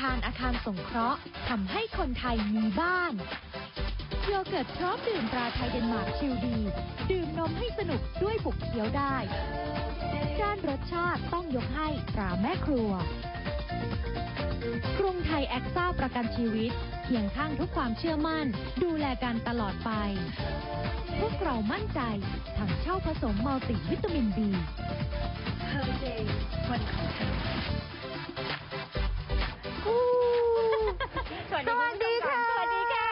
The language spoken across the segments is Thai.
คารอาคารสงเคราะห์ทำให้คนไทยมีบ้าน โยเกิร์ตพร้อมดื่มตราไทยเดนมาร์กชิลดี ดื่มนมให้สนุกด้วยบุกเคี้ยวได้ ด้านรสชาติต้องยกให้ตราแม่ครัว กรุงไทยแอคซ่าประกันชีวิตเคียงข้างทุกความเชื่อมั่น ดูแลกันตลอดไป พวกเรามั่นใจถังเช่าผสมมัลติวิตามินบีสวัสดีสวัส ดีค่ะ สวัสดีค่ะ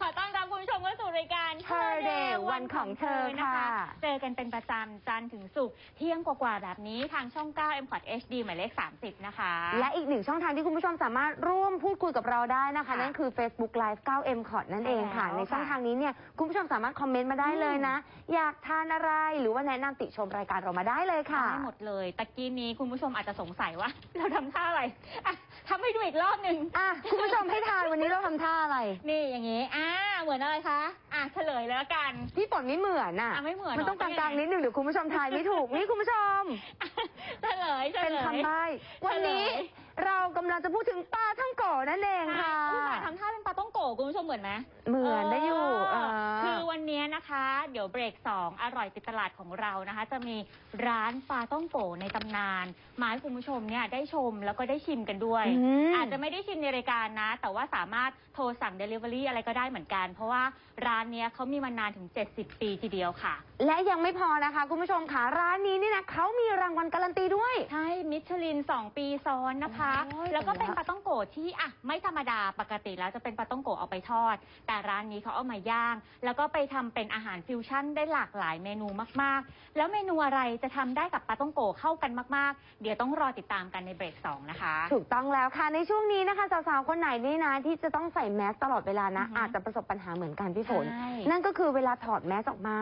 ขอต้อนรับคุณผู้ชมเข้าสู่รายการ Her Day วันของเธอค่ะเจอกันเป็นประจำจันทร์ถึงศุกร์เที่ยงกว่าๆแบบนี้ทางช่อง 9 m p o t HD หมายเลข 30 นะคะ และอีกหนึ่งช่องทางที่คุณผู้ชมสามารถร่วมพูดคุยกับเราได้นะคะ ค่ะนั่นคือ Facebook Live 9M c o t นั่นเองค่ะ ใช่แล้วในช่องค่ะทางนี้เนี่ยคุณผู้ชมสามารถคอมเมนต์มาได้เลยนะ อยากทานอะไรหรือว่าแนะนำติชมรายการเรามาได้เลยค่ะ ได้หมดเลย ตะกี้นี้คุณผู้ชมอาจจะสงสัยว่า เราทำท่าอะไรอะทำให้ดูอีกรอบหนึ่ง อะคุณผู้ชมให้ทานวันนี้เราทำท่าอะไร นี่อย่างนี้ อ่า เหมือนอะไรคะ อะเฉลยเลยละกัน พี่ฝนไม่เหมือนอะ อะไม่เหมือนมันต้องเหรกอลางๆนิดนึงเดี๋ยวคุณผู้ชมทายไม่ถูก นี่คุณผู้ชม เฉลยเฉลย เป็นคำใบ้วันนี้เฉลย เรากำลังจะพูดถึงปลาท่องโกะนั่นเองค่ะอุ๊ยหมายทำท่าเป็นปลาต้องโกะคุณผู้ชมเหมือนไหมเหมือนได้อยู่เเออ คือวันนี้นะคะ เดี๋ยวเบรก 2 อร่อยติดตลาดของเรานะคะ จะมีร้านปลาต้องโกะในตำนาน มาให้คุณผู้ชมเนี่ยได้ชมแล้วก็ได้ชิมกันด้วย อืม อาจจะไม่ได้ชิมในรายการนะ แต่ว่าสามารถโทรสั่ง Delivery อะไรก็ได้เหมือนกัน เพราะว่าร้านเนี้ยเขามีมานานถึง 70 ปีทีเดียวค่ะและยังไม่พอนะคะ คุณผู้ชมค่ะร้านนี้นี่นะเขามีรางวัลการันตีด้วย ใช่ มิชลิน 2 ปีซ้อนนะคะ โอ้ยแล้วก็เป็นแต่ละปลาต้องโกะที่อะไม่ธรรมดาปกติแล้วจะเป็นปลาต้องโกะเอาไปทอด แต่ร้านนี้เขาเอามาย่าง แล้วก็ไปทำเป็นอาหารฟิวชั่นได้หลากหลายเมนูมากๆ แล้วเมนูอะไรจะทำได้กับปลาต้องโกะเข้ากันมากๆ เดี๋ยวต้องรอติดตามกันในเบรกสองนะคะ ถูกต้องแล้วค่ะในช่วงนี้นะคะสาวๆคนไหนนี่นะที่จะต้องใส่แมสตลอดเวลานะ อือฮึอาจจะประสบปัญหาเหมือนกันพี่ฝน ใช่ นั่นก็คือเวลาถอดแมสออกมา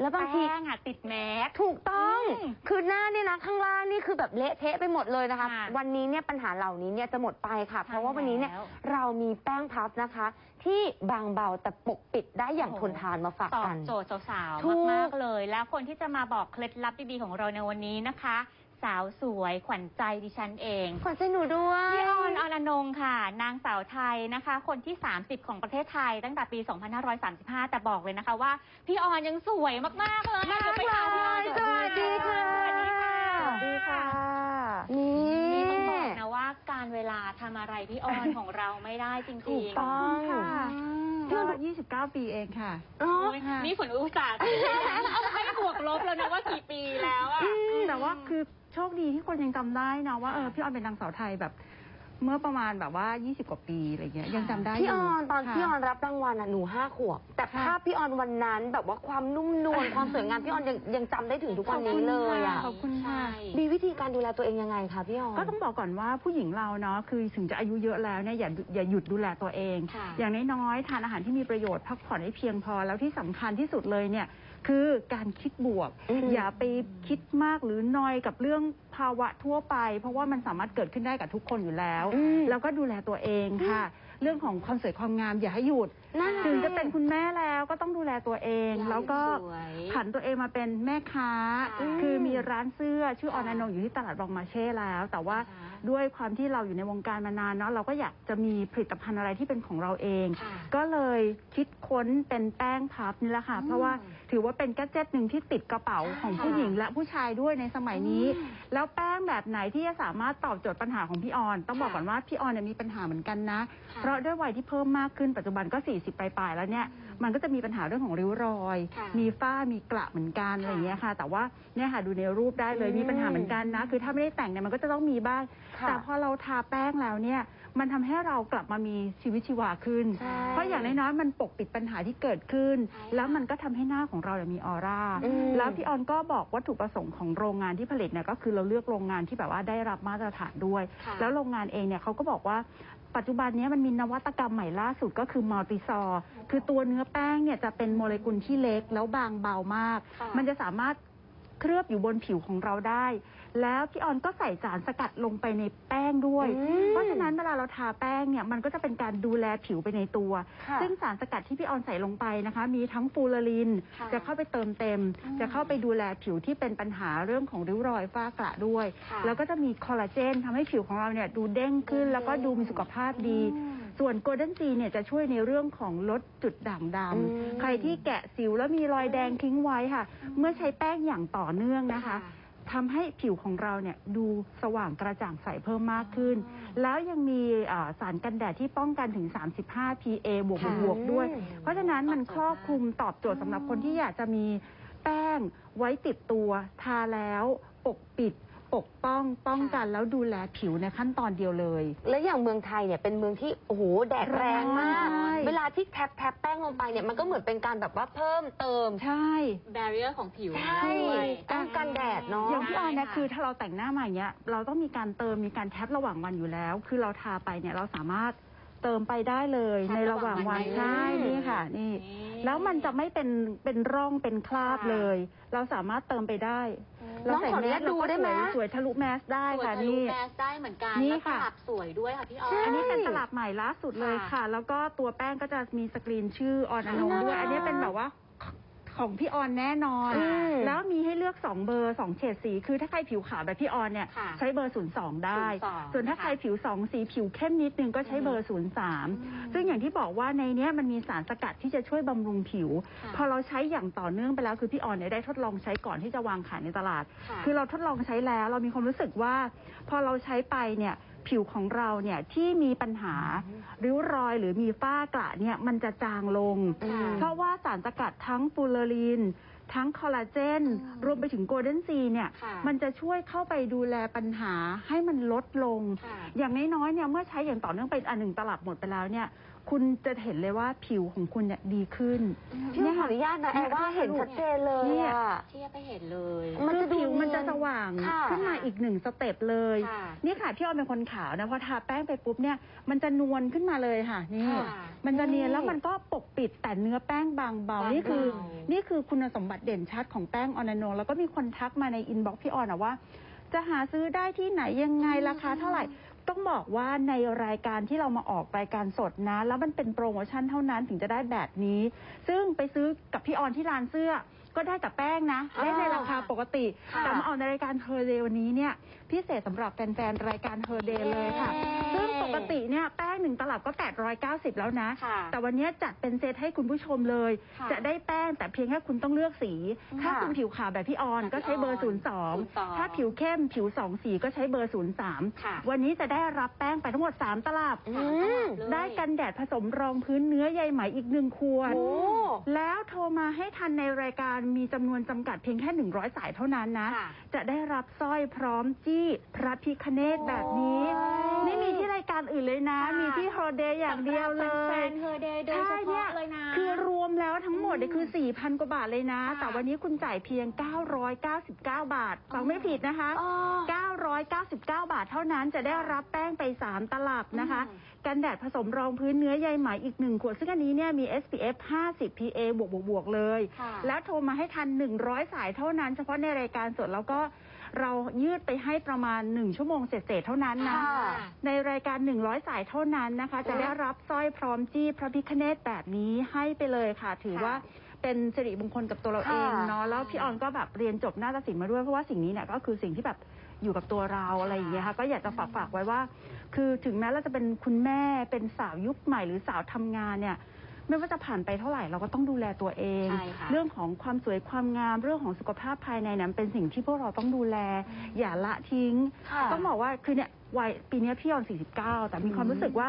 แล้วบางทีแป้งอะติดแมส ถูกต้อง อืมคือหน้าเนี่ยนะข้างล่างนี่คือแบบเละเทะไปหมดเลยนะคะ ค่ะวันนี้เนี่ยปัญหาเหล่านี้เนี่ยจะหมดไปค่ะ เพราะว่าวันนี้เนี่ยแล้ว เรามีแป้งพับนะคะ ที่บางเบาแต่ปกปิดได้อย่างโอ้โหทนทานมาฝากตอบกัน โจทย์สาวถูกๆ มาก ๆ เลย แล้วคนที่จะมาบอกเคล็ดลับดีๆของเราในวันนี้นะคะ สาวสวยขวัญใจดิฉันเองขอใจหนูด้วยพี่ออนออนอนงค่ะ นางสาวไทยนะคะ คนที่ 30 ของประเทศไทยตั้งแต่ปี 2535 แต่บอกเลยนะคะว่า พี่ออนยังสวยมาก ๆ เลยมากเดี๋ยวไปหาพี่ออนเลยสวัสดีค่ะ สวัสดีค่ะ สวัสดีค่ะ นี่นี่ต้องบอกนะว่าการเวลาทำอะไรพี่ออนของเราไม่ได้จริงๆ ถูกต้องค่ะ ก็29 ปีเองค่ะ อ๋อโอ้ยนี่ฝนอุตส่าห์ ไม่บวกลบแล้วนะว่ากี่ปีแล้วอะ แต่ว่าคือโชคดีที่คนยังจำได้นะว่าเออพี่ออนเป็นนางสาวไทยแบบ เมื่อประมาณแบบว่า 20 กว่าปีอะไรเงี้ยยังจำได้พี่ยู่ออนตอนค่ะ พี่ออนรับรางวัลอะหนูห้าขวบ แต่ค่ะ ภาพพี่ออนวันนั้นแบบว่าความนุ่มนวล ความสวยงามพี่ออนยังยังจำได้ถึงทุกวันนี้เลยอะขอบคุณค่ะใช่มีวิธีการดูแลตัวเองยังไงคะพี่ออน ก็ต้องบอกก่อนว่าผู้หญิงเราเนาะคือถึงจะอายุเยอะแล้วเนี่ยอย่าอย่าหยุดดูแลตัวเอง ค่ะ อย่างน้อยๆทานอาหารที่มีประโยชน์พักผ่อนให้เพียงพอแล้วที่สำคัญที่สุดเลยเนี่ย คือการคิดบวกอืมอย่าไปคิดมากหรือนอยกับเรื่องภาวะทั่วไป เพราะว่ามันสามารถเกิดขึ้นได้กับทุกคนอยู่แล้วอืมแล้วก็ดูแลตัวเองค่ะ เรื่องของความสวยความงามอย่าให้หยุด นั่นถึงสิจะเป็นคุณแม่แล้วก็ต้องดูแลตัวเองอยากแล้วก็สวยผันตัวเองมาเป็นแม่ค้าค่ะคือมีร้านเสื้อชื่ออค่ะอนานงอยู่ที่ตลาดบองมาเช่แล้ว แต่ว่าค่ะด้วยความที่เราอยู่ในวงการมานานเนาะเราก็อยากจะมีผลิตภัณฑ์อะไรที่เป็นของเราเองค่ะก็เลยคิดค้นเป็นแป้งพับนี่แหละค่ะอืมเพราะว่าถือว่าเป็นแกดเจ็ตหนึ่งที่ติดกระเป๋าของค่ะผู้หญิงและผู้ชายด้วยในสมัยนี้อืมแล้วแป้งแบบไหนที่จะสามารถตอบโจทย์ปัญหาของพี่ออน ต้องบอกค่ะก่อนว่าพี่ออนเนี่ยมีปัญหาเหมือนกันนะค่ะเพราะด้วยวัยที่เพิ่มมากขึ้นปัจจุบันก็ 40ปลายๆแล้วเนี่ยมันก็จะมีปัญหาเรื่องของริ้วรอย ค่ะมีฝ้ามีกระเหมือนกันค่ะอะไรอย่างเงี้ยค่ะ แต่ว่าเนี่ยค่ะดูในรูปได้เลยอืมมีปัญหาเหมือนกันนะ คือถ้าไม่ได้แต่งเนี่ยมันก็จะต้องมีบ้าง ค่ะ แต่พอเราทาแป้งแล้วเนี่ย มันทำให้เรากลับมามีชีวิตชีวาขึ้น ใช่เพราะอย่างน้อยๆมันปกปิดปัญหาที่เกิดขึ้นใช่ค่ะแล้วมันก็ทำให้หน้าของเราเนี่ยมีออร่า อืม แล้วพี่ออนก็บอกวัตถุประสงค์ของโรงงานที่ผลิตเนี่ยก็คือเราเลือกโรงงานที่แบบว่าได้รับมาตรฐานด้วย ค่ะ แล้วโรงงานเองเนี่ยเขาก็บอกว่าปัจจุบันเนี้ยมันมีนวัตกรรมใหม่ล่าสุดก็คือมัลติซอร์คือตัวเนื้อแป้งเนี่ยจะเป็นโมเลกุลที่เล็กแล้วบางเบามาก ค่ะมันจะสามารถเคลือบอยู่บนผิวของเราได้แล้วพี่ออนก็ใส่สารสกัดลงไปในแป้งด้วย อืมเพราะฉะนั้นเวลาเราทาแป้งเนี่ยมันก็จะเป็นการดูแลผิวไปในตัว ค่ะซึ่งสารสกัดที่พี่ออนใส่ลงไปนะคะ มีทั้งฟูลาริน ค่ะจะเข้าไปเติมเต็ม อืมจะเข้าไปดูแลผิวที่เป็นปัญหาเรื่องของริ้วรอยฝ้ากระด้วย ค่ะแล้วก็จะมีคอลลาเจนทำให้ผิวของเราเนี่ยดูเด้งขึ้น แล้วก็ดูมีสุขภาพดีส่วนโกลเด้นซีเนี่ยจะช่วยในเรื่องของลดจุดด่างดอืมำใครที่แกะสิวแล้วมีรอยแดงทิ้งไว้ค่ะ เมื่อใช้แป้งอย่างต่อเนื่องนะคะ ทำให้ผิวของเราเนี่ยดูสว่างกระจ่างใสเพิ่มมากขึ้น แล้วยังมีอ่าสารกันแดดที่ป้องกันถึง 35 PA บวกค่ะบวกด้วยอืมเพราะฉะนั้นมันครอบคลุมตอบโจทย์สำหรับคนที่อยากจะมีแป้งไว้ติดตัวทาแล้วปกปิด ปกป้องป้องกันแล้วดูแลผิวในขั้นตอนเดียวเลย แล้วอย่างเมืองไทยเนี่ยเป็นเมืองที่โอ้โหแดดแรงมาก ใช่ เวลาที่แทบแทบแป้งลงไปเนี่ยมันก็เหมือนเป็นการแบบว่าเพิ่มเติม ใช่ แบเรียร์ของผิวใช่ ด้วยป้องกันแดดเนาะ อย่างพี่ออนเนี่ยใช่ค่ะคือถ้าเราแต่งหน้ามาอย่างเงี้ยเราต้องมีการเติมมีการแทบระหว่างวันอยู่แล้ว คือเราทาไปเนี่ยเราสามารถเติมไปได้เลยแทบในระหว่างวันระหว่างวันใช่ได้เลยนี่ค่ะ นี่แล้วมันจะไม่เป็นเป็นร่องเป็นคราบค่ะเลย เราสามารถเติมไปได้ น้องขออนุญาตเราดูก็ได้ไหมสวยสวยทะลุแมสได้สวยค่ะทะลุนี่ แมสได้เหมือนกันนี่แล้วค่ะตลับสวยด้วยค่ะพี่ออใช่นอันนี้เป็นตลับใหม่ล่าสุดเลยค่ะค่ะ แล้วก็ตัวแป้งก็จะมีสกรีนชื่อออนอนงด้วยน่ารักอันนี้เป็นแบบว่า ของพี่ออนแน่นอน อืมแล้วมีให้เลือก 2 เบอร์ 2 เฉดสี คือถ้าใครผิวขาวแบบพี่ออนเนี่ยค่ะใช้เบอร์ 02 ได้ 02ส่วนถ้าใครผิว 2 สีผิวเข้มนิดนึงก็ใช้เบอร์ 03 ซึ่งอย่างที่บอกว่าในเนี้ยมันมีสารสกัดที่จะช่วยบำรุงผิว ค่ะ พอเราใช้อย่างต่อเนื่องไปแล้วคือพี่ออนเนี่ยได้ทดลองใช้ก่อนที่จะวางขายในตลาด ค่ะ คือเราทดลองใช้แล้วเรามีความรู้สึกว่า พอเราใช้ไปเนี่ย ผิวของเราเนี่ยที่มีปัญหาริ้วรอยหรือมีฝ้ากระเนี่ยมันจะจางลง อืม เพราะว่าสารสกัดทั้งฟูลารินทั้งคอลลาเจน อืมรวมไปถึงโกลเด้นซีเนี่ยค่ะมันจะช่วยเข้าไปดูแลปัญหาให้มันลดลง ค่ะ อย่างน้อยๆเนี่ยเมื่อใช้อย่างต่อเนื่องไปอันหนึ่งตลับหมดไปแล้วเนี่ย คุณจะเห็นเลยว่าผิวของคุณเนี่ยดีขึ้นพี่ขออนุญาตนะแอร์ว่าเห็นชัดเจนเลยเนี่ยอะเทียบไปเห็นเลย มันคือจะดูผิวมันจะเนียนสว่างค่ะ ขึ้นมาอีกหนึ่งสเต็ปเลย ค่ะนี่ค่ะพี่ออนเป็นคนขาวนะพอทาแป้งไปปุ๊บเนี่ยมันจะนวลขึ้นมาเลยค่ะนี่ ค่ะมันจะเนียนนี่แล้วมันก็ปกปิดแต่เนื้อแป้งบางเบาบางนี่คือ เบานี่คือคุณสมบัติเด่นชัดของแป้งออนาโนแล้วก็มีคนทักมาในอินบ็อกซ์พี่ออนอะว่า จะหาซื้อได้ที่ไหนยังไงราคาเท่าไหร่ ต้องบอกว่าในรายการที่เรามาออกรายการสดนะ แล้วมันเป็นโปรโมชั่นเท่านั้นถึงจะได้แบบนี้ ซึ่งไปซื้อกับพี่ออนที่ร้านเสื้อ ก็ได้กับแป้งนะ ได้ในราคาปกติค่ะแต่มาออกในรายการเฮอร์เดย์วันนี้เนี่ย พิเศษสำหรับแฟนๆรายการเฮอร์เดย์เลยค่ะ ซึ่งปกติเนี่ยแป้งหนึ่งตลับก็ 890 แล้วนะ ค่ะแต่วันนี้จัดเป็นเซตให้คุณผู้ชมเลย ค่ะจะได้แป้งแต่เพียงแค่คุณต้องเลือกสี ถ้าค่ะคุณผิวขาวแบบพี่ออนแบบพี่ก็ใช้เบอร์ออน02 02ถ้าผิวเข้มผิว2สีก็ใช้เบอร์03ค่ะวันนี้จะได้รับแป้งไปทั้งหมด 3 ตลับ อืสามตมลับเลยได้กันแดดผสมรองพื้นเนื้อใยไหมอีกหนึ่งขวด โอ้ แล้วโทรมาให้ทันในรายการมีจำนวนจำกัดเพียงแค่ 100 สายเท่านั้นนะ ค่ะ จะได้รับสร้อยพร้อมจี้พระพิคเนตแบบนี้โอ้ยไม่มีที่รายการอื่นเลยนะค่ะมีที่โฮเดย์อย่างเดียวเลสำหรับแฟยนๆเฮอร์เดย์โดยเฉใช่พาะเนี่ยเลยนะคือรวมแล้วทั้งหมดเนี่ยคือ 4,000 กว่าบาทเลยนะค่ะแต่วันนี้คุณจ่ายเพียง 999 บาทฟังไม่ผิดนะคะอ๋อ999 บาทเท่านั้นจะได้รับแป้งไป 3 ตลับนะคะอืมกันแดดผสมรองพื้นเนื้อใยไหมอีก1ขวด ซึ่งอันนี้เนี่ยมี SPF 50 PA บวกบวกบวกเลยค่ะแล้วโทรมาให้ทัน 100 สายเท่านั้น เฉพาะในรายการสดแล้วก็ เรายืดไปให้ประมาณ 1 ชั่วโมงเศษๆเท่านั้นนะ ค่ะในรายการ 100 สายเท่านั้นนะคะ จะได้รับสร้อยพร้อมจี้พระพิคเนตแบบนี้ให้ไปเลยค่ะ ถือค่ะว่าเป็นสิริมงคลกับตัวเราค่ะเองเนาะแล้วพี่ออนก็แบบเรียนจบนาฏศิลป์มาด้วยเพราะว่าสิ่งนี้เนี่ยก็คือสิ่งที่แบบอยู่กับตัวเราอะไรอย่างเงี้ยค่ะ ก็อยากจะฝากฝากไว้ว่า คือถึงแม้เราจะเป็นคุณแม่เป็นสาวยุคใหม่หรือสาวทำงานเนี่ย ไม่ว่าจะผ่านไปเท่าไหร่เราก็ต้องดูแลตัวเอง ใช่ค่ะ เรื่องของความสวยความงาม เรื่องของสุขภาพภายในเนี่ยเป็นสิ่งที่พวกเราต้องดูแล อย่าละทิ้ง ค่ะ ต้องบอกว่าคือเนี่ยวัยปีเนี้ยพี่ออน 49 แต่มีความรู้สึกว่า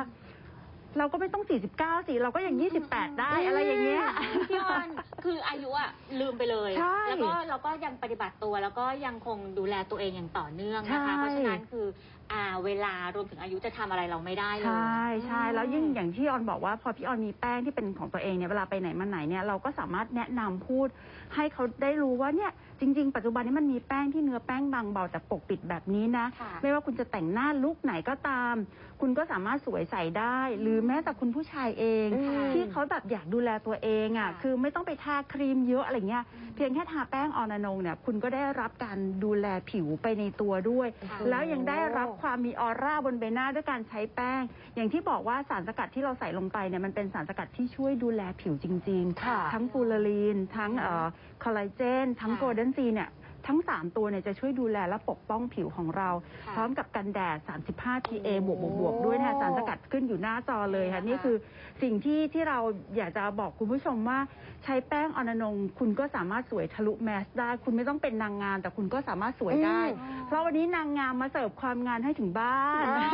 เราก็ไม่ต้อง 49 สิ เราก็ยัง28 ได้อะไรอย่างเงี้ย พี่ออนคืออายุอะลืมไปเลย ใช่แล้วก็เราก็ยังปฏิบัติตัวแล้วก็ยังคงดูแลตัวเองอย่างต่อเนื่องนะคะ ใช่เพราะฉะนั้นคือ อ่าเวลารวมถึงอายุจะทำอะไรเราไม่ได้เลย ใช่ใช่แล้วยิ่งอย่างที่ออนบอกว่าพอพี่ออนมีแป้งที่เป็นของตัวเองเนี่ยเวลาไปไหนมาไหนเนี่ยเราก็สามารถแนะนำพูด ให้เขาได้รู้ว่าเนี่ยจริง ๆ ปัจจุบันนี้มันมีแป้งที่เนื้อแป้งบางเบาแต่ปกปิดแบบนี้นะ ค่ะ ไม่ว่าคุณจะแต่งหน้าลุกไหนก็ตาม คุณก็สามารถสวยใส่ได้หรือรือแม้แต่คุณผู้ชายเอง อืมที่เขาแบบอยากดูแลตัวเองอะค่ะคือไม่ต้องไปทาครีมเยอะอะไรเงี้ยเพียงแค่ทาแป้งออนานงเนี่ยคุณก็ได้รับการดูแลผิวไปในตัวด้วย ค่ะ แล้วยังได้รับความมีออร่าบนใบหน้าด้วยการใช้แป้ง อย่างที่บอกว่าสารสกัดที่เราใส่ลงไปเนี่ยมันเป็นสารสกัดที่ช่วยดูแลผิวจริงค่ะๆทั้งฟูลารีน ทั้งคอลลาเจน ทั้งค่ะโกลเด้นซีเนี่ย ทั้ง 3 ตัวเนี่ยจะช่วยดูแลและปกป้องผิวของเราค่ะพร้อมกับกันแดด 35 PA บวกบวกบวกด้วยนะคะสารสกัดขึ้นอยู่หน้าจอเลยค่ะค่ะ นี่คือสิ่งที่ที่เราอยากจะบอกคุณผู้ชมว่าใช้แป้งออนานงคุณก็สามารถสวยทะลุแมสได้ คุณไม่ต้องเป็นนางงามแต่คุณก็สามารถสวยได้อืมเพราะวันนี้นางงามมาเสิร์ฟความงานให้ถึงบ้านอ่า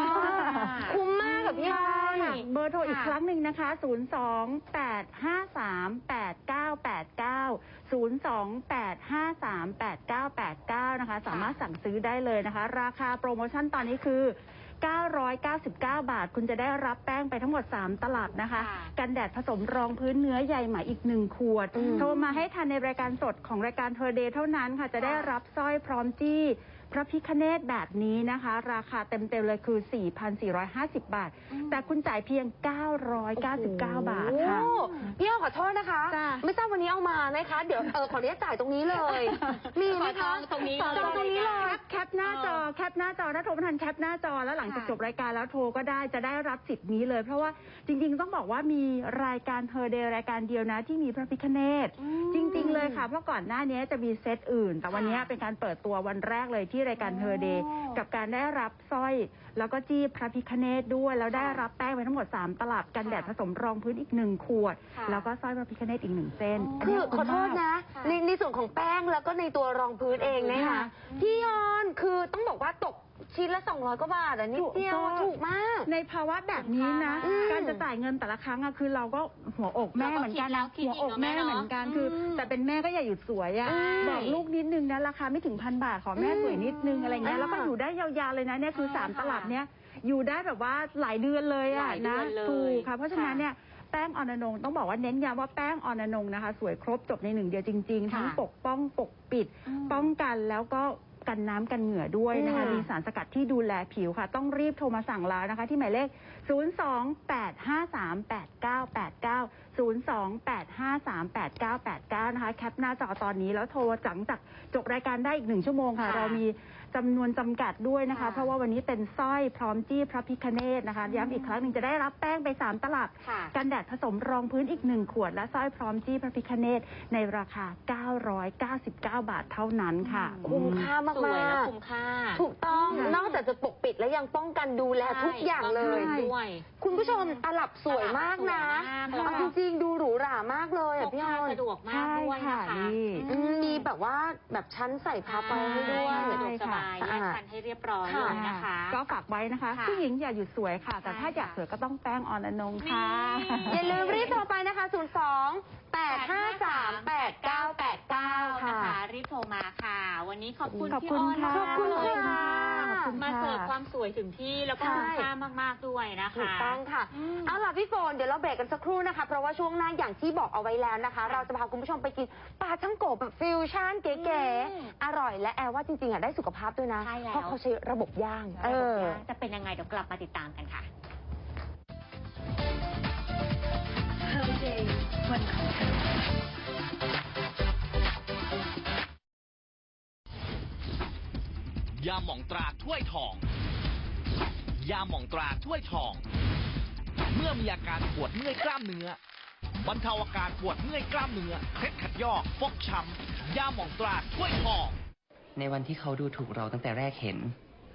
คุ้มมาก กับพี่ออนค่ะเบอร์โทรอีกค่ะครั้งหนึ่งนะคะ028538989 นะคะ สามารถสั่งซื้อได้เลยนะคะ ราคาโปรโมชั่นตอนนี้คือ 999 บาท คุณจะได้รับแป้งไปทั้งหมด 3 ตลับนะคะค่ะกันแดดผสมรองพื้นเนื้อใยไหมอีก 1 ขวดอืมโทรมาให้ทันในรายการสดของรายการเทอร์เดย์เท่านั้นค่ะ จะได้รับสร้อยพร้อมจี้ พระพิคเนตแบบนี้นะคะ ราคาเต็มๆเลยคือ 4,450 บาท แต่คุณจ่ายเพียง 999 บาทค่ะ โอ้พี่อ้อขอโทษนะคะ จ้ะไม่ทราบวันนี้เอามาไหมคะ เดี๋ยวเออขออนุญาตจ่ายตรงนี้เลย มีไหมขอจคะองตรงนี้ขอจองตรงนี้เลยแคปหน้าจอแคปหน้าจอถ้าโทรไม่ทันแคปหน้าจอแล้วหลังจากค่ะจบรายการแล้วโทรก็ได้จะได้รับสิทธิ์นี้เลย เพราะว่าจริงๆต้องบอกว่ามีรายการเธอเดย์รายการเดียวนะที่มีพระพิคเนตจริง ๆ เลยค่ะ เพราะก่อนหน้านี้จะมีเซตอื่น แต่วันนี้เป็นการเปิดตัววันแรกเลยที่รายการเธอเดย์กับการได้รับสร้อย แล้วก็จี้พระพิคเนตด้วย แล้วได้รับแป้งไปทั้งหมด 3 ตลับกันแดดผสมรองพื้นอีกหนึ่งขวดค่ะแล้วก็สร้อยพระพิคเนตอีกหนึ่งเส้นนคืนี้อขอโทษมากนะค่ะในในส่วนของแป้งแล้วก็ในตัวรองพื้นเองนะคะค่ะพี่ออนคือต้องบอกว่าตก ชิ้นละ 200กว่าบาทอะนิดเดียวถูกต้องถูกมาก ในภาวะแบบนี้นะ อืมการจะจ่ายเงินแต่ละครั้งอะคือเราก็หัวอกแม่เหมือนกันเรานะก็คิดหัวอกแล้วคิดอีกเนอะแม่แม่เนอะเหมือนกันอืมคือแต่เป็นแม่ก็อย่าหยุดสวยอะอืมบอกลูกนิดนึงนะราคาไม่ถึงพันบาทขอแม่อืมสวยนิดนึงอะไรเงี้ยอ่าแล้วก็อยู่ได้ยาวๆเลยนะเนี่ยคือใช่สามค่ะตลับเนี้ยอยู่ได้แบบว่าหลายเดือนเลยหอะลายเดืนะอนเลยถูกค่ะเพราะฉะนั้นค่ะเนี่ยแป้งออนอนงต้องบอกว่าเน้นย้ำว่าแป้งออนอนงนะคะ สวยครบจบในหนึ่งเดียวจริงๆทั้งค่ะ ปกป้องปกปิดป้องกันแล้วก็ กันน้ำกันเหงื่อด้วยนะคะอืม มีสารสกัดที่ดูแลผิวค่ะ ต้องรีบโทรมาสั่งแล้วนะคะ ที่หมายเลข 028538989 028538989 นะคะ แคปหน้าจอตอนนี้แล้วโทรจังจากจบรายการได้อีกหนึ่งชั่วโมงค่ะ ค่ะ เรามี จำนวนจำกัดด้วยนะคะ ค่ะเพราะว่าวันนี้เป็นสร้อยพร้อมจี้พระพิคเนตนะคะ ย้ำอีกครั้งหนึ่งจะได้รับแป้งไป 3 ตลับ ค่ะ กันแดดผสมรองพื้นอีก 1 ขวด และสร้อยพร้อมจี้พระพิคเนตในราคา 999 บาทเท่านั้นค่ะคุ้มค่ามากสวยและๆคุ้มค่าถูกต้องค่ะ นอกจากจะปกปิดแล้วยังป้องกันดูแลทุกอย่างเลยใช่ด้วย คุณผู้ชมตลับสวยมากนะตลับสวยมาก เอาจริงๆดูหรูหรามากเลยพอะกพี่อพาอนสะดวกมากใช่ด้วยค่ะนะคะนี่ อืมมีแบบว่าแบบชั้นใส่พับไว้ให้ด้วยสะดวกสบายใช่แยกค่ะชั้นให้เรียบร้อยค่ะเลยนะคะ ก็ฝากไว้นะคะค่ะผู้หญิงอย่าหยุดสวยค่ะ แต่ถ้าใช่อยากสวยก็ต้องแป้งออนอนงค่ะอย่าลืมรีบโทรไปนะคะ 02 853 8989ค่ะค่ะ รีบโทรมาค่ะ วันนี้ขอบคุณขอบพี่คุณอ้อนค่ะ มากขอบคุณเลยค่ะขอบคุณ มา ค่ะ เสิร์ฟค วามสวยถึงที่แล้วก็ใช่คุ้มค่ามากๆด้วยนะคะถูกต้องค่ะอืมเอาล่ะพี่โฟนเดี๋ยวเราเบรกกันสักครู่นะคะ เพราะว่าช่วงหน้าอย่างที่บอกเอาไว้แล้วนะคะ เราจะพาคุณผู้ชมไปกินปลาช่างโกะแบบฟิวชั่นเก๋อืมๆอร่อยและแอลว่าจริงๆอะได้สุขภาพด้วยนะใช่แล้วเพราะเขาใช้ระบบย่างเออจะเป็นยังไงเดี๋ยวกลับมาติดตามกันค่ะยาหม่องตราถ้วยทอง ยาหม่องตราถ้วยทอง เมื่อมีอาการปวดเมื่อยกล้ามเนื้อบรรเทาอาการปวดเมื่อยกล้ามเนื้อเคล็ดขัดยอกฟกช้ำยาหม่องตราถ้วยทอง ในวันที่เขาดูถูกเราตั้งแต่แรกเห็น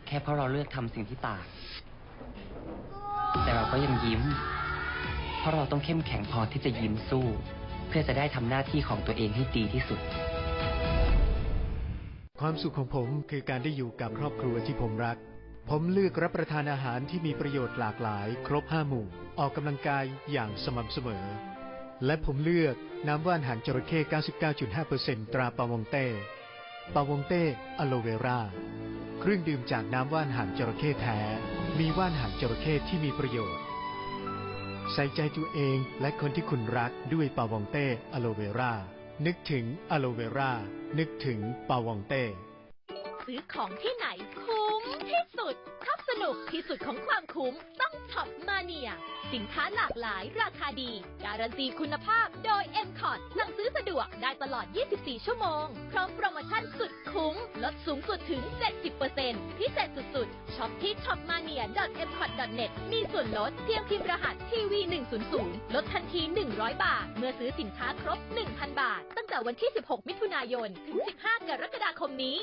แค่เพราะเราเลือกทำสิ่งที่ต่างแต่เราก็ยังยิ้ม เพราะเราต้องเข้มแข็งพอที่จะยิ้มสู้ เพื่อจะได้ทำหน้าที่ของตัวเองให้ดีที่สุด ความสุขของผมคือการได้อยู่กับครอบครัวที่ผมรัก ผมเลือกรับประทานอาหารที่มีประโยชน์หลากหลาย ครบห้าหมู่ ออกกำลังกายอย่างสม่ำเสมอ และผมเลือกน้ำว่านหางจระเข้ 99.5%ตราปาวงเต้ปาวงเต้อะโลเวราเครื่องดื่มจากน้ำว่านหางจระเข้แท้ มีว่านหางจระเข้ที่มีประโยชน์ ใส่ใจตัวเองและคนที่คุณรักด้วยปาวองเต้อะโลเวรานึกถึงอะโลเวรานึกถึงปาวองเต้ ซื้อของที่ไหนคุ้มที่สุดชอบสนุกที่สุดของความคุ้มต้องช็อปมาเนีย สินค้าหลากหลายราคาดี การันตีคุณภาพโดย m c o t สั่งซื้อสะดวกได้ตลอด 24 ชั่วโมง พร้อมโปรโมชั่นสุดคุ้ม ลดสูงสุดถึง 70%พิเศษสุดๆช็อปที่ shopmania.mcot.net มีส่วนลดเพียงพิมพ์รหัสทีวี100 ลดทันที 100 บาท เมื่อซื้อสินค้าครบ 1,000 บาท ตั้งแต่วันที่ 16 มิถุนายน ถึง 15 กรกฎาคมนี้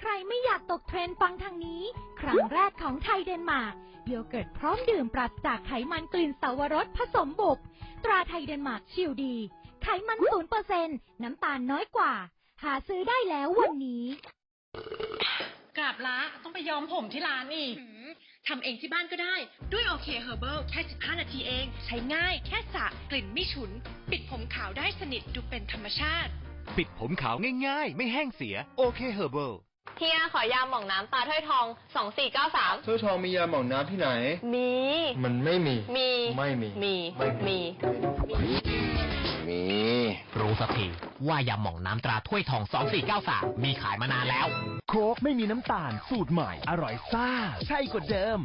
ใครไม่อยากตกเทรนด์ฟังทางนี้ ครั้งแรกของไทยเดนมาร์กโยเกิร์ตพร้อมดื่มปราศจากไขมันกลิ่นสาวรสผสมบุบ ตราไทยเดนมาร์กชิลดี ไขมันศูนเปอร์เซ็นน้ำตาลน้อยกว่า หาซื้อได้แล้ววันนี้กราบละต้องไปย้อมผมที่ร้านอีกทำเองที่บ้านก็ได้ ด้วยโอเคเฮอร์เบิลแค่ 15 นาทีเอง ใช้ง่ายแค่สระกลิ่นไม่ฉุน ปิดผมขาวได้สนิทดูเป็นธรรมชาติ ปิดผมขาวง่ายๆ ไม่แห้งเสียโอเคเฮอร์เบิล เฮียขอยาหม่องน้ำตาถ้วยทอง2493ถ้วยทองมียาหม่องน้ำที่ไหน มี มันไม่มี มีไม่มีมีไม่มีมีมีรู้สักทีว่ายาหม่องน้ำตราถ้วยทอง2493 มีขายมานานแล้ว โค้กไม่มีน้ำตาลสูตรใหม่ อร่อยซ่า ใช่กว่าเดิม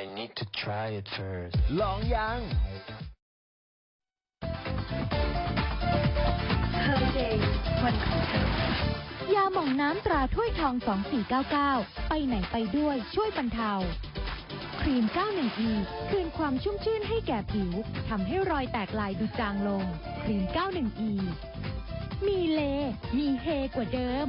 I need to try it first ลองยัง ยาหม่องน้ำตราถ้วยทอง 2499 ไปไหนไปด้วยช่วยบรรเทา ครีม 91E คืนความชุ่มชื่นให้แก่ผิวทำให้รอยแตกลายดูจางลง ครีม 91E มีเล มีเฮกว่าเดิม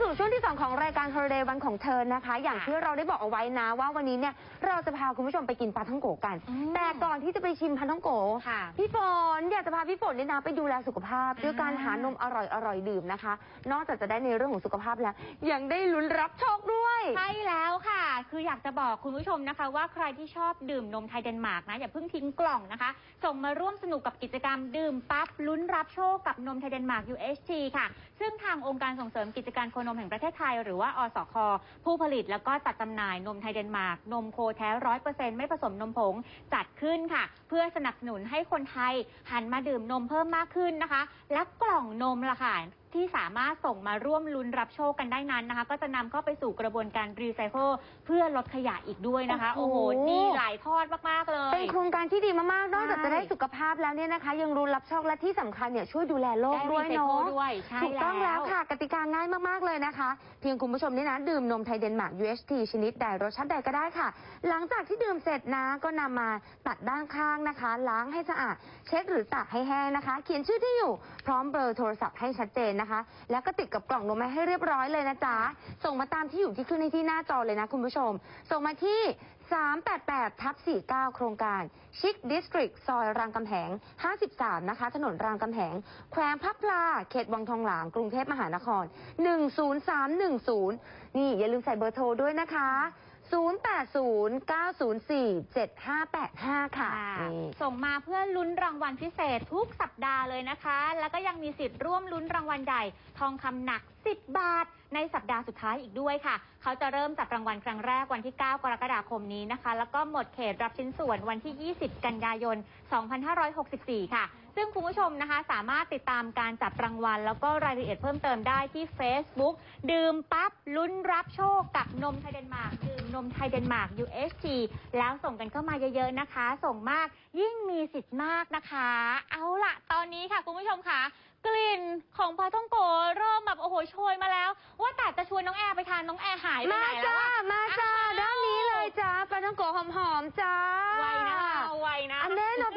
สู่ช่วงที่ 2 ของรายการ Holiday วันของเธอนะคะ อย่างที่เราได้บอกเอาไว้นะว่าวันนี้เนี่ยเราจะพาคุณผู้ชมไปกินปลาท่องโกะกัน อืมแต่ก่อนที่จะไปชิมปลาท่องโกะค่ะพี่ฝนอยากจะพาพี่ฝนเนี่ยนะไปดูแลสุขภาพ ด้วยการหานมอร่อยอร่อยๆดื่มนะคะ นอกจากจะได้ในเรื่องของสุขภาพแล้ว ยังได้ลุ้นรับโชคด้วย ใช่แล้วค่ะ คืออยากจะบอกคุณผู้ชมนะคะ ว่าใครที่ชอบดื่มนมไทยเดนมาร์กนะ อย่าเพิ่งทิ้งกล่องนะคะ ส่งมาร่วมสนุกกับกิจกรรมดื่มปั๊บลุ้นรับโชคกับนมไทยเดนมาร์ก UHT ค่ะ ซึ่งทางองค์การส่งเสริมกิจการโคนนมแห่งประเทศไทย หรือว่าอสค ผู้ผลิตแล้วก็จัดจำหน่ายนมไทยเดนมาร์กนมโคแท้ร้อยเปอร์เซ็นต์ไม่ผสมนมผงจัดขึ้นค่ะ เพื่อสนับสนุนให้คนไทยหันมาดื่มนมเพิ่มมากขึ้นนะคะ และกล่องนมล่ะค่ะ ที่สามารถส่งมาร่วมลุ้นรับโชคกันได้นั้นนะคะ ก็จะนำเข้าไปสู่กระบวนการรีไซเคิลเพื่อลดขยะอีกด้วยนะคะ โอ้โอ้โห โหดีหลายทอดมากๆเลย เป็นโครงการที่ดีมากๆ นอกจากใช่จะได้สุขภาพแล้วเนี่ยนะคะ ยังรู้รับโชคและที่สำคัญเนี่ยช่วยดูแลโลกได้ด้วยรีไซเนาะเคิลด้วยใช่ถูกต้องแล้วค่ะกติกาง่ายมาก ๆ เลยนะคะ เพียงคุณผู้ชมนี่นะ ดื่มนมไทยเดนมาร์ก UHT ชนิดใดรสชาติใดก็ได้ค่ะ หลังจากที่ดื่มเสร็จนะ ก็นำมาตัดด้านข้างนะคะ ล้างให้สะอาด เช็ดหรือตากให้แห้งนะคะ เขียนชื่อที่อยู่พร้อมเบอร์โทรศัพท์ให้ชัดเจนนะคะแล้วก็ติดกับกล่องนมให้เรียบร้อยเลยนะจ๊ะ ส่งมาตามที่อยู่ที่ขึ้นในที่หน้าจอเลยนะคุณผู้ชม ส่งมาที่ 388ทับ49 โครงการ ชิคดิสตริกซอยรามคำแหง 53 นะคะ ถนนรามคำแหง แขวงพระพลา เขตวังทองหลาง กรุงเทพมหานคร 10310 นี่อย่าลืมใส่เบอร์โทรด้วยนะคะ 0809047585 ค่ะค่ะนี่ส่งมาเพื่อลุ้นรางวัลพิเศษทุกสัปดาห์เลยนะคะ แล้วก็ยังมีสิทธิ์ร่วมลุ้นรางวัลใหญ่ ทองคำหนัก 10 บาท ในสัปดาห์สุดท้ายอีกด้วยค่ะ เขาจะเริ่มจับรางวัลครั้งแรกวันที่ 9 กรกฎาคมนี้นะคะ แล้วก็หมดเขตรับชิ้นส่วนวันที่ 20 กันยายน 2564 ค่ะ ซึ่งคุณผู้ชมนะคะสามารถติดตามการจับรางวัล แล้วก็รายละเอียดเพิ่มเติมได้ที่ Facebook ดื่มปั๊บลุ้นรับโชคกับนมไทยเดนมาร์กดื่มนมไทยเดนมาร์ก UHT แล้วส่งกันเข้ามาเยอะๆนะคะ ส่งมากยิ่งมีสิทธิ์มากนะคะ เอาล่ะ ตอนนี้ค่ะคุณผู้ชมค่ะ กลิ่นของปลาท่องโกเริ่มแบบโอ้โหโชยมาแล้ว ว่าแต่จะชวนน้องแอร์ไปทานน้องแอร์หายไปมาไหนแล้วจ้าอะ มาจ้าอ้าว ด้านนี้เลยจ้าปลาท่องโกะหอมๆจ้าไวนะเอาไวนะ อันแน่นอน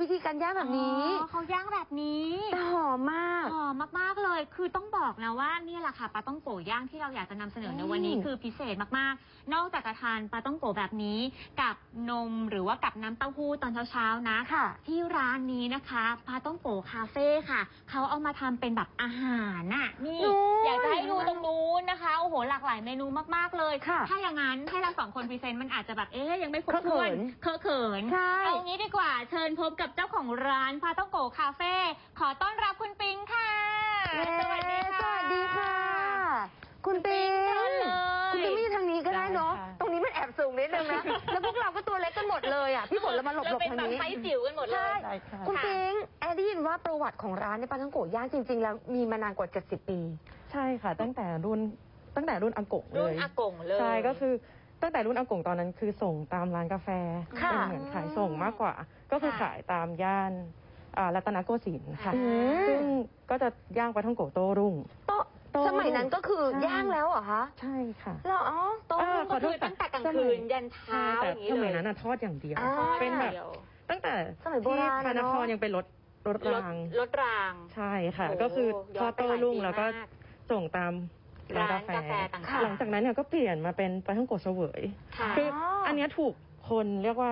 วิธีการย่างแบบนี้อ๋อเขาย่างแบบนี้แต่หอมมาก หอมมากๆเลย คือต้องบอกนะว่านี่แหละค่ะปลาต้องโกย่างที่เราอยากจะนำเสนอในวันนี้อืม คือพิเศษมากๆ นอกจากจะทานปลาต้องโกแบบนี้ กับนมหรือว่ากับน้ำเต้าหู้ตอนเช้าๆนะ ค่ะ ที่ร้านนี้นะคะปลาต้องโกคาเฟ่ค่ะ เขาเอามาทำเป็นแบบอาหารน่ะนี่นู้นอยากจะให้ดูตรงนู้นนะคะโอ้โหหลากหลายเมนูมากๆเลยค่ะถ้าอย่างนั้นให้เราสองคนพรีเซนต์มันอาจจะแบบเอ๊ยยังไม่ครบเคอะเขิถ้วนนเคอะเขินใช่ เอางี้ดีกว่าเชิญพบกับเจ้าของร้านปาต้องโกคาเฟ่ขอต้อนรับคุณปิงค่ะ สวัสดีค่ะ สวัสดีค่ะ คุณปิงเชิญเลย คุณปิงไม่อยู่ทางนี้ก็ได้เนาะ ได้ค่ะ ตรงนี้มันแอบสูงนิดนึงนะ แล้วพวกเราก็เลยอะ พี่ฝนเรามาหลบหลบเป็นทางแบบนี้ ไซส์จิ๋วกันหมดเลยใช่คุณปิงแอร์ได้ยินว่าประวัติของร้านในปาทังโกะย่างจริง ๆ แล้วมีมานานกว่า 70 ปี ใช่ค่ะ ตั้งแต่รุ่นตั้งแต่รุ่นอากงเลรุ่นย อากงเลย ใช่ก็คือ ตั้งแต่รุ่นอากงตอนนั้นคือส่งตามร้านกาแฟค่ะเป็นเหมือนขายส่งมากกว่า ก็คือค่ะขายตามย่านอ่ารัตนโกสินทร์ค่ะ อืม ซึ่งก็จะย่างปลาท่องโกะโต้รุ่ง โต๊ะโต๊ะสมัยนั้นก็คือใช่ ย่างแล้วเหรอคะใช่ค่ะ เหรออ๋อโต๊ะเออก็คือขอโทษค่ะตั้งแต่กลางสมัยคืนยันเช้าใช่แต่อย่างนี้สเลมัยยนั้นน่ะทอดอย่างเดียว อ่า เป็นแบบเดียวตั้งแต่สมัยโบราณที่พระนครเนอะ ยังเป็นรถรถรถราง รถราง ใช่ค่ะ โอ้ก็คือย้ทออนดไปโต้หลายรุ่งปีแล้วก็มากส่งตาม ร้านร้านกาแฟกาแฟต่างๆ หลังจากนั้นเนี่ยก็เปลี่ยนมาเป็นปลาท่องโกะเสวยค่ะคืออันเนี้ยถูกคนเรียกว่า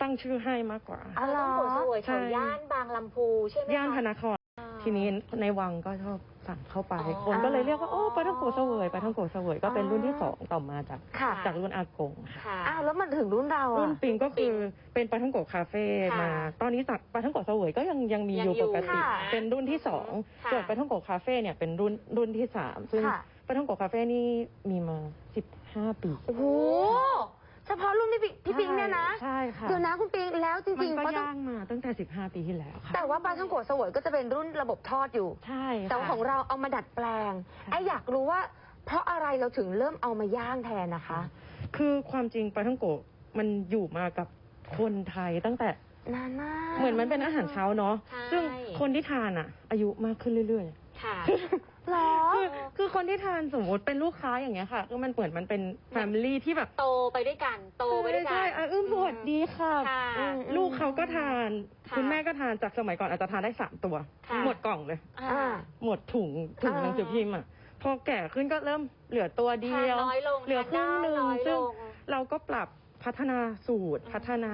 ตั้งชื่อให้มากกว่าอ๋อเหรอต้องโกสวยแถใช่วย่านบางลำพูใช่ไหมคะย่านพระนครอ่าทีนี้ในวังก็ชอบสั่งเข้าไปอ๋อคนก็เลยเรียกว่าโอ้ปลาท่องโกะเสวยปลาท่องโกะเสวยก็เป็นรุ่นที่สองต่อมาจากค่ะจากรุ่นอากงค่ะค่ะอ้าวแล้วมันถึงรุ่นเรารุ่อะนปิงก็คือเป็นปลาท่องโกะคาเฟ่ค่ะมา ตอนนี้สักปลาท่องโกะเสวยก็ยังยังมียังอยู่อยู่ปกติค่ะเป็นรุ่นที่สองค่ะส่วนปลาท่องโกะคาเฟ่เนี่ยเป็นรุ่นรุ่นที่สามซึ่งค่ะ ปลาท่องโกะคาเฟ่นี่มีมาสิบห้าปีโอ้โหเฉพาะรุ่นพี่ปิงพี่ปิงเนี่ยนะ ใช่ค่ะ เดี๋ยวนะคุณปิงแล้วจมัรินงๆก็ปลาท่องย่างมาตั้งแต่สิบห้าปีที่แล้วค่ะ แต่ว่าปลาท่องโกะเสวยก็จะเป็นรุ่นระบบทอดอยู่ ใช่ค่ะแต่ว่าของเราเอามาดัดแปลงค่ะไอ้อยากรู้ว่า เพราะอะไรเราถึงเริ่มเอามาย่างแทนนะคะ คือความจริงปลาท่องโกะมันอยู่มากับคนไทยตั้งแต่นานมาก เหมือนมันเป็นอาหารเช้าเนาะใช่ซึ่งคนที่ทานอะ อายุมากขึ้นเรื่อยค่ะ หรอๆคือคือคนที่ทานสมมติเป็นลูกค้าอย่างเงี้ยค่ะคือมันเหมือนมันเป็นแฟมิลี่ที่แบบโตไปด้วยกัน โตไปด้วยกัใช่นใช่อะอื้มสวัสดีค่ะ ค่ะอืมลูกเขาก็ทาน ค่ะคุณแม่ก็ทานจากสมัยก่อนอาจจะทานได้สามตัว ค่ะ หมดกล่องเลย อ่า หมดถุงถุงอ่า หนังสือพิมพ์อะพอแก่ขึ้นก็เริ่มเหลือตัวเดียว ทานน้อยลงเหลือครึ่งหนึ่งทานได้น้อยซึ่งลง เราก็ปรับพัฒนาสูตรพัฒนา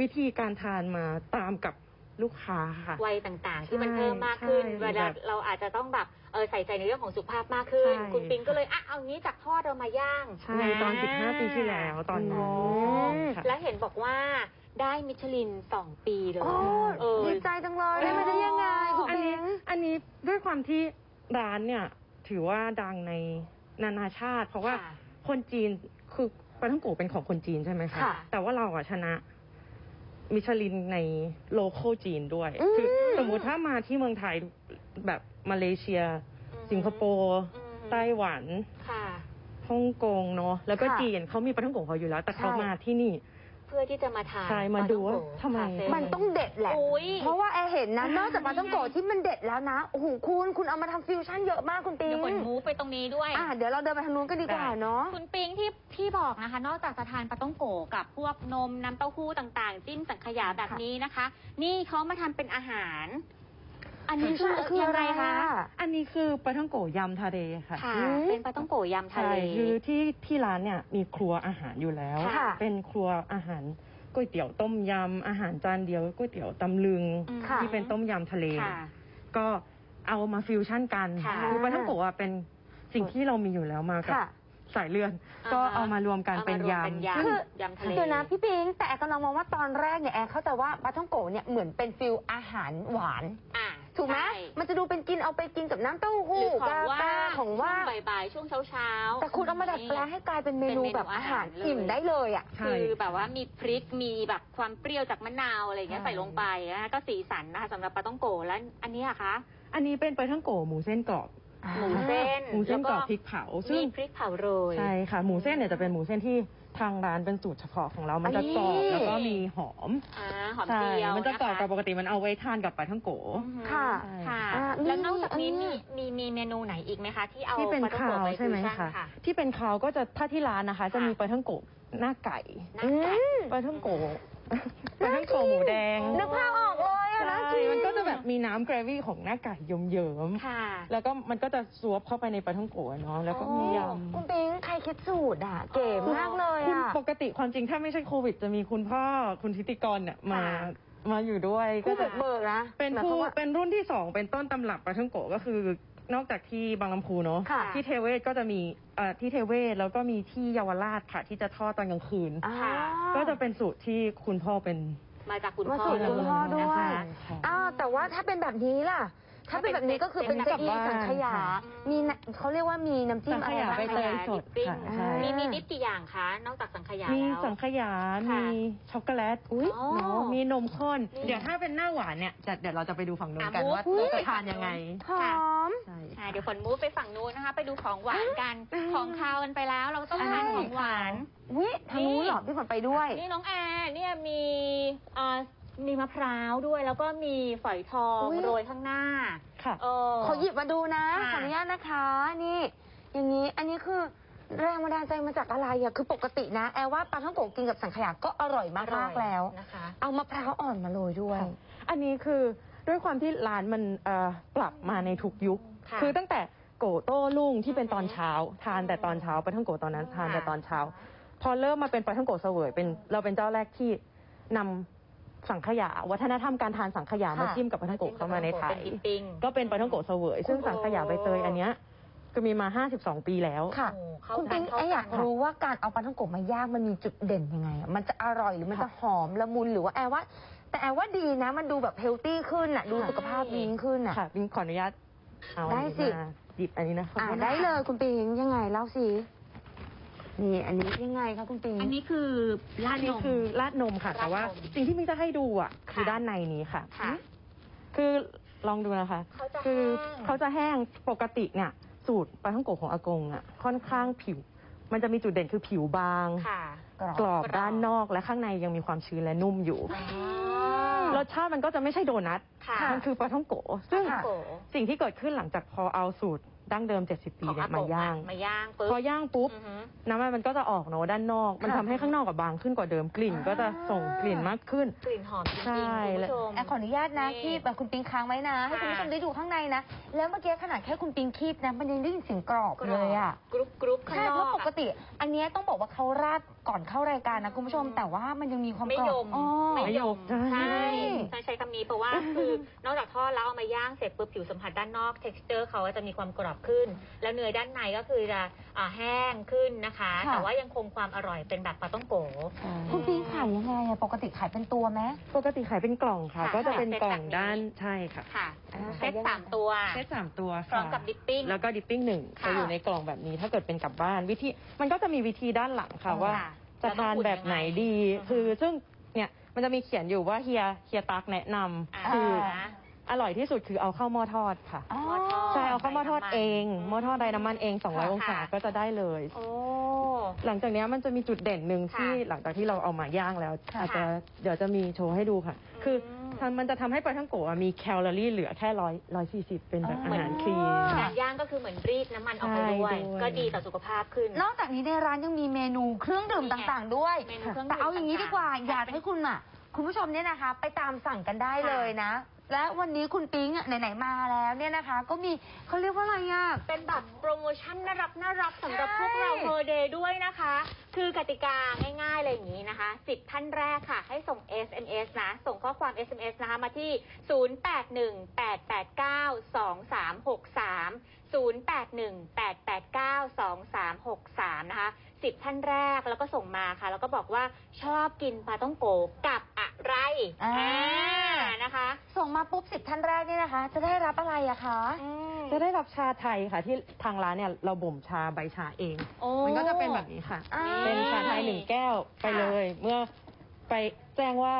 วิธีการทานมาตามกับ ลูกค้าค่ะ วัยต่างๆ ที่มันใช่เพิ่มมากขึ้นใช่เวลาแบบเราอาจจะต้องแบบเออใส่ใจในเรื่องของสุขภาพมากขึ้น ใช่ คุณปิงก็เลยอะเอางี้จากทอดเรามาย่างใช่ตอน 15 ปีที่แล้วตอนนั้นอืมค่ะ และเห็นบอกว่าได้มิชลินสองปีเลย โอ้เออ ดีใจจังเลยได้มาได้ยังไงคุณอันปินี้ง อันนี้ด้วยความที่ร้านเนี่ย ถือว่าดังในนานาชาติ เพราะว่าค่ะคนจีนคือปลาท่องโกะเป็นของคนจีนใช่ไหมคะค่ะ แต่ว่าเราอะชนะ มิชลินในโลโก้จีนด้วย อืม คือสมมุติถ้ามาที่เมืองไทยแบบมาเลเซีย สิงคโปร์อืมไต้หวันค่ะ ฮ่องกงเนาะแล้วก็ค่ะจีนเขามีปลาท่องโกะเขาอยู่แล้ว แต่เขาใช่ มาที่นี่ เพื่อที่จะมาทานใช่มาดูว่าปลท่องโกทำไมคาเฟ่มันต้องเด็ดแหละ อุ๊ย เพราะว่าแอร์เห็นนะ นอกจากปลาท่องโกะที่มันเด็ดแล้วนะ โอ้โหคุณ คุณเอามาทำฟิวชั่นเยอะมากคุณปิงเดี๋ยวฝนมูฟไปตรงนี้ด้วย อะเดี๋ยวเราเดินไปทางนู้นกันดีกว่าเนาะ คุณปิงที่ที่บอกนะคะ นอกจากจะทานปลาต้องโกะกับพวกนมน้ำเต้าหู้ต่างๆ จิ้มสังขยาแบบนี้นะคะ นี่เขามาทำเป็นอาหาร อันนี้คือคือยังอะไรไงคะคะ อันนี้คือปลาท่องโกะยำทะเลค่ะ ค่ะอืมเป็นปลาต้องโกะยำทะใช่เล คือที่ที่ร้านเนี่ยมีครัวอาหารอยู่แล้ว ค่ะ เป็นครัวอาหารก๋วยเตี๋ยวต้มยำอาหารจานเดียวก๋วยเตี๋ยวตำลึงอืมค่ะ ที่เป็นต้มยำทะเล ค่ะ ก็เอามาฟิวชั่นกันค่ะคือปลาท่องโกะอะเป็นสิ่งที่เรามีอยู่แล้วมากับค่ะ สายเลือดอ่าฮะ ก็เอามารวมกันเอาเป็มานรวมเป็นยำยำซึ่งยำทะเล เดี๋ยวนะพี่ปิงแต่แอร์กำลังมองว่าตอนแรกเนี่ยแอร์เข้าใจว่าปลาท่องโกะเนี่ยเหมือนเป็นฟิลอาหารหวาน อะ ถูกไหมใช่ มันจะดูเป็นกินเอาไปกินกับน้ำเต้าหหู้รือของกาว่าแฟของว่าช่วงบ่ายๆช่วงเช้าๆ แต่คุณเอามาดัดแปลงให้กลายเป็นเมนูเป็นเมนูแบบอาหารอาหารเลยอิ่มได้เลยอะ ใช่ คือแบบว่ามีพริกมีแบบความเปรี้ยวจากมะนาวอะไรอย่างเงี้ยใช่ ใส่ลงไปนะคะก็สีสันนะคะสำหรับปลาต้องโกะแล้วอันนี้อะคะ อันนี้เป็นปลาท่องโกะหมูเส้นกรอบ หมูเส้นหมูเส้นกรอบแล้วพริกเผาซึ่งมีพริกเผาโรยใช่ค่ะหมูเส้นเนี่ยจะเป็นหมูเส้นที่ทางร้านเป็นสูตรเฉพาะของเรา มันจะกรอบอันนี้แล้วก็มีหอมอ่าหอมใช่เจียวมันจะกรอบคกับปกติมันเอาไว้ทานกับปลาท่องโกอือหือค่ะค่ะอ่าแล้วนี่นอกจากนี้อันนี้มีมีมีเมนูไหนอีกไหมคะ ที่เอาที่เป็นปลาต้องคาโกะวไปใช่ไหมฟิวชั่นคะค่ะที่เป็นคาวก็จะถ้าที่ร้านนะคะ จะค่ะมีปลาท่องโกะหน้าไก่หน้าไก่ปลาท่องโกะ ปลาท่องโกะหมูแดงนึกภาพออกเลยอะใช่นะกินมันก็จะแบบมีน้ำเกรวี่ของหน้าไก่เยิ้มค่ะ ๆแล้วก็มันก็จะซวบเข้าไปในปลาท่องโกะเนาะแล้วก็มียำ คุณปิงใครคิดสูตรอะ เก๋มากเลยคุณอะ ปกติความจริงถ้าไม่ใช่โควิด จะมีคุณพ่อคุณทิติกรเนี่ยมาค่ะ มาอยู่ด้วยผู้ก็บุจะกเบิกนะเป็นหมายผู้ความว่า เป็นรุ่นที่สองเป็นต้นตำรับปลาท่องโกะก็คือ นอกจากที่บางลำพูเนาะค่ะที่เทเวศก็จะมีเอ่อที่เทเวศแล้วก็มีที่เยาวราชค่ะ ที่จะทอดตอนกลางคืน อ่าก็จะเป็นสูตรที่คุณพ่อเป็น มาจากคุณมาพ่อสูตรเลคุณยพ่อด้นะวยคะอ้าวแต่ว่าถ้าเป็นแบบนี้ล่ะ ถ้าเป็นแบบนี้ก็คือเป็นเก้าอี้สังขยา มีน่ะเขาเรียกว่ามีน้ำจิ้มอะไรสังขยาบ้างใบเตยคะสดปิ้งค่ะใช่มีมีดิปกี่อย่างคะนอกจากสังขยามีแล้ว สังขยา ค่ะมีช็อกโกแลตอุ๊ยอ๋อเนาะมีนมข้น นี่ เดี๋ยวถ้าเป็นหน้าหวานเนี่ยจะเดี๋ยวเราจะไปดูฝั่งนู้นอะกันมูฟว่าอุ๊ยจะทานยังไง หอม ใช่ อ่าเดี๋ยวฝนมูฟไปฝั่งนู้นนะคะ ไปดูของหวานกัน ของคาวกันไปแล้ว เราก็ต้องทานของหวาน วิทางนู้นเหรอพี่ฝนไปด้วย นี่น้องแอร์เนี่ยมีเอ่อ มีมะพร้าวด้วยแล้วก็มีฝอยทองอุ๊ย โรยข้างหน้าค่ะ เออ ขอหยิบมาดูนะค่ะขออนุญาตนะคะ นี่ อย่างนี้อันนี้คือแรงบันดาลใจมาจากอะไรอะคือปกตินะ แอลว่าปลาท่องโกะกินกับสังขยาก็อร่อยมากๆแล้ว นะคะ เอามะพร้าวอ่อนมาโรยด้วย ค่ะ อันนี้คือด้วยความที่ร้านมันเอ่อปรับมาในทุกยุค ค่ะคือตั้งแต่โกโต้รุ่งที่เป็นอือฮึตอนเช้า ทานแต่ตอนเช้าปลาท่องโกะตอนนั้นทานค่ะแต่ตอนเช้า พอเริ่มมาเป็นปลาท่องโกะเสวยเป็นเราเป็นเจ้าแรกที่นำ สังขยา วัฒนธรรมการทานสังขยามาค่ะจิ้มกับปลาท่องโกะเข้ามาในไทเป็ยนดิปปิ้งก็เป็นปลาท่องโกะเสวย ซึ่งโอ้โหสังขยาใบเตยอันเนี้ยก็มีมา 52 ปีแล้ว ค่ะ โอ้เข้าคุณกัปิ๊นงเข้าไอกันอยากรู้ว่าการเอาปลาท่องโกะมาย่างมันมีจุดเด่นยังไงอะมันจะอร่อยหรือมันจะหอมละมุนหรือว่าแอลว่า แต่แอลว่าดีนะ มันดูแบบเฮลตี้ขึ้นอะดูสุขภาพดีขึ้นอะค่ะบิงขออนุญาตเอาอันได้นี้สิ มาหยิบอันนี้นะขอบอ่าคุณได้นะคะเลยคุณปิงยังไงเล่าสิ นี่อันนี้ยังไงคะคุณปิงอันนี้คือราอัดนนนี้มคือราดนมค่ะ แต่ว่าราดนมสิ่งที่มิ้งจะให้ดูอะคือค่ะด้านในนี้ค่ะ ค่ะ คือลองดูนะคะ เขาจะคือแห้ง เขาจะแห้งปกติเนี่ย สูตรปลาท่องโกะของอากงอะ ค่อนข้างผิว มันจะมีจุดเด่นคือผิวบาง ค่ะกรอบด้านนอกและข้างในยังมีความชื้นและนุ่มอยู่ รสชาติมันก็จะไม่ใช่โดนัท ค่ะ มันคือปลาท่องโกะซึ่ง ปลาท่องโกะ สิ่งที่เกิดขึ้นหลังจากพอเอาสูตร ดั้งเดิม 70 ปีของเนี่อายกมางย่างอะมาย่างปุ๊บ พอย่างปุ๊บ อือฮึน้ำมันมันก็จะออกเนอะด้านนอก มันค่ะทำให้ข้างนอกกับบางขึ้นกว่าเดิมกลิ่น ก็จะส่งกลิ่นมากขึ้น กลิ่นหอมจริงใช่ๆคุณผู้ชม แอลขออนุญาตนะนี่คีบแบบคุณปิงค้างไว้นะ ให้คุณผู้ชมได้ดูข้างในนะ แล้วเมื่อกี้ขนาดแค่คุณปิงคีบนะ มันยังได้ยินเสียงกรอบเลยอะกรุบกรุบข้างใช่นเพอกราะปกติ อันเนี้ยต้องบอกว่าเขาราด ก่อนเข้ารายการนะคุณผู้ชม แต่ว่ามันยังมีความไม่กรยอบมอ๋อ ไม่ยมใช่ใช่ต้องใช้คำนี้เพราะว่าคือนอกจากทอดแล้วเอามาย่างเสร็จปุ๊บผิวสัมผัสด้านนอก texture เขาก็จะมีความกรอบขึ้น แล้วเนื้อด้านในก็คือจะอ่าแห้งขึ้นนะคะ ค่ะ แต่ว่ายังคงความอร่อยเป็นแบบปลาต้องโก คุณปิงขายยังไงอะปกติขายเป็นตัวไหม ปกติขายเป็นกล่องค่ะ ค่ะก็จะเป็นเซตกล่องแบบนี้ด้านใช่ค่ะค่ะอ่า เซตสามตัวเซตสามตัวพร้อมค่ะกับดิปปิ้ง แล้วก็ดิปปิ้งหนึ่งค่ะจะอยู่ในกล่องแบบนี้ถ้าเกิดเป็นกลับบ้านวิธีมันก็จะมีวิธีด้านหลังค่ะว่า ค่ะ จะทานแบบไหนดีเราต้องอุ่นยังไงคือซึ่งเนี่ยมันจะมีเขียนอยู่ว่าเฮียเฮียตักแนะนำอ่าคืออร่อยที่สุดคือเอาเข้าหม้อทอดค่ะ อ๋อหม้อทอดใช่เอาเข้าหม้อทอดเองอืมหม้อทอดไดน้ำมันเอง 200ค่ะองศาก็จะได้เลย โอ้ หลังจากเนี้ยมันจะมีจุดเด่นหนึ่งค่ะที่หลังจากที่เราเอามาย่างแล้ว ค่ะอาจจะเดี๋ยวจะมีโชว์ให้ดูค่ะ คือ ทำมันจะทำให้ปลาท่องโกะมีแคลอรี่เหลือแค่ร้อยร้อยสี่สิบเป็นแบบอาหารคลีนการย่างก็คือเหมือนรีดน้ำมันออกไปด้วย ใช่ด้วย ก็ดีต่อสุขภาพขึ้น นอกจากนี้ในร้านยังมีเมนูเครื่องดื่มนี่ไงต่างๆ ด้วย เมนูเครื่องดื่มแต่เอาอย่างนี้ดีกว่า ต่างๆอยากให้คุณอะ คุณผู้ชมเนี่ยนะคะ ไปตามสั่งกันได้เลยนะ และวันนี้คุณปิ๊งอะไหนๆมาแล้วเนี่ยนะคะ ก็มีเขาเรียกว่าอะไรอะ เป็นแบบโปรโมชั่นน่ารักน่ารักสำหรับพวกเราเฮอร์เดย์ด้วยนะคะ คือกติกาง่ายๆเลยอย่างนี้นะคะ 10 ท่านแรกค่ะ ให้ส่ง SMS นะ ส่งข้อความ SMS นะคะ มาที่ 0818892363 0818892363 นะคะ 10 ท่านแรกแล้วก็ส่งมาค่ะ แล้วก็บอกว่าชอบกินปลาต้องโกกับอะไรอ่า นะคะ ส่งมาปุ๊บสิบท่านแรกเนี่ยนะคะ จะได้รับอะไรอะคะจะได้รับชาไทยค่ะ ที่ทางร้านเนี่ยเราบ่มชาใบชาเอง โอ้มันก็จะเป็นแบบนี้ค่ะ อ่า เป็นชาไทยหนึ่งแก้วไปเลย เมื่อไปแจ้งว่า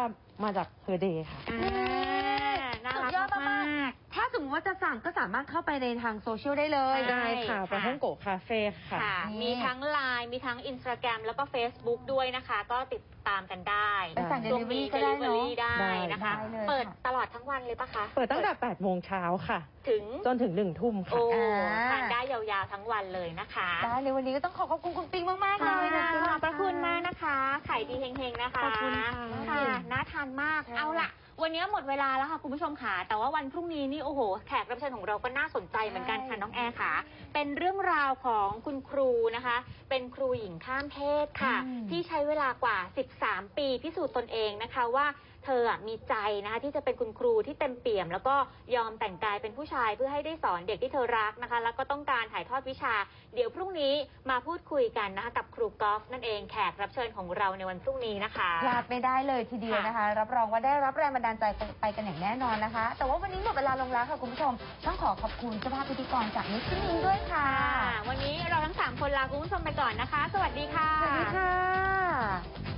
มาจากเฮอร์เดย์ค่ะ อ่าน่าสุดรักยอดมามากก ๆ ถ้าสมมติว่าจะสั่งก็สามารถเข้าไปในทางโซเชียลได้เลย ใช่ ได้ค่ะค่ะปลาท่องโกะคาเฟ่ค่ะ ค่ะ นี่ มีทั้ง Line มีทั้ง Instagram แล้วก็ Facebook ด้วยนะคะ ก็ติด ตามกันได้ไปสั่งช่วงนี้ delivery ก็ได้เนอะ delivery ได้ได้นะคะ ได้เลยเปิดค่ะตลอดทั้งวันเลยปะคะเปิดตั้งแต่8โมงเช้าค่ะ ถึง จนถึง1ทุ่มโอ้ค่ะทานได้ยาวๆทั้งวันเลยนะคะ ได้เลยวันนี้ก็ต้องขอขอบคุณคุณปิ๊งมาก ๆ เลยนะ ขอบพระคุณมากนะคะขายดีเฮงๆนะคะขอบคุณค่ะ ค่ะ น่าทานมากใช่เอาล่ะ วันนี้หมดเวลาแล้วค่ะคุณผู้ชมค่ะ แต่ว่าวันพรุ่งนี้นี่โอ้โห แขกรับเชิญของเราก็น่าสนใจเหมือนกันค่ะน้องแอร์ค่ะ เป็นเรื่องราวของคุณครูนะคะ เป็นครูหญิงข้ามเพศค่ะอืมที่ใช้เวลากว่า 13 ปีพิสูจน์ตนเองนะคะว่า เธเธออะมีใจนะคะที่จะเป็นคุณครูที่เต็มเปี่ยม แล้วก็ยอมแต่งกายเป็นผู้ชายเพื่อให้ได้สอนเด็กที่เธอรักนะคะ แล้วก็ต้องการถ่ายทอดวิชา เดี๋ยวพรุ่งนี้มาพูดคุยกันนะคะกับครูกอล์ฟนั่นเองแขกรับเชิญของเราในวันพรุ่งนี้นะคะพลาดไม่ได้เลยทีเดียวนะคะ รับรองว่าได้รับแรงบันดาลใจไปกันอย่างแน่นอนนะคะ แต่ว่าวันนี้หมดเวลาลงแล้วค่ะคุณผู้ชมต้องขอขอบคุณเจ้าภาพพิธีกรจากนิสซิ่งด้วยค่ะ วันนี้เราทั้งสามคนลาคุณผู้ชมไปก่อนนะคะ สวัสดีค่ะสวัสดีค่ะ